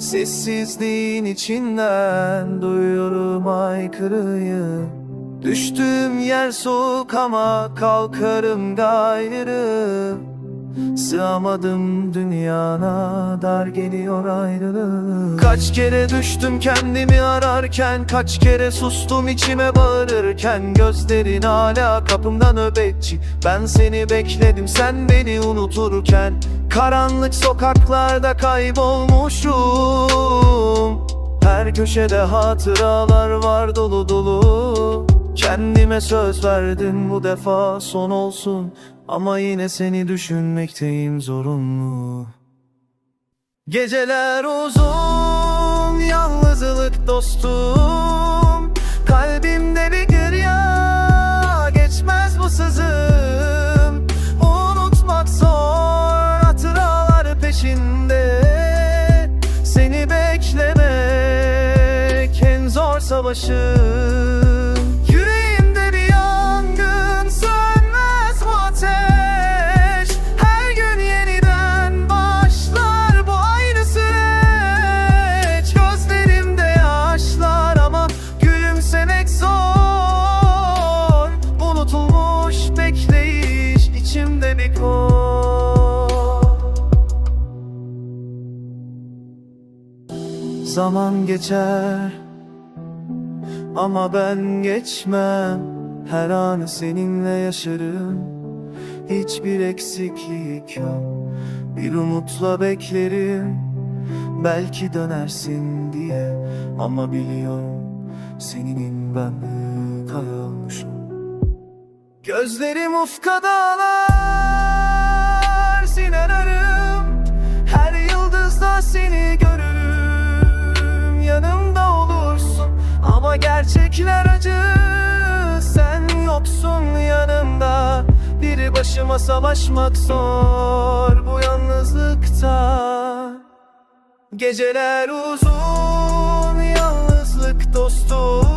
Sessizliğin içinden duyuyorum aykırıyı. Düştüğüm yer soğuk ama kalkarım gayrı Sığamadım dünyana dar geliyor ayrılık. Kaç kere düştüm kendimi ararken Kaç kere sustum içime bağırırken. Gözlerin hala kapımda nöbetçi Ben seni bekledim sen beni unuturken. Karanlık sokaklarda kaybolmuşum. Her köşede hatıralar var dolu dolu. Kendime söz verdim bu defa son olsun Ama yine seni düşünmekteyim zorunlu Geceler uzun, yalnızlık dostum. Kalbimde bir gırya, geçmez bu sızım. Unutmak zor, hatıralar peşinde. Seni beklemek en zor savaşım kor Zaman geçer ama ben geçmem. Her anı seninle yaşarım. Hiçbir eksiklik yok. Bir umutla beklerim. Belki dönersin diye. Ama biliyorum Senin ben kayolmuşum Gözlerim ufka dağlar Sinanarım. Her yıldızda seni görürüm Yanımda olursun. Ama gerçekler acı Sen yoksun yanımda. Biri başıma savaşmak zor Bu yalnızlıkta. Geceler uzun Yalnızlık dostum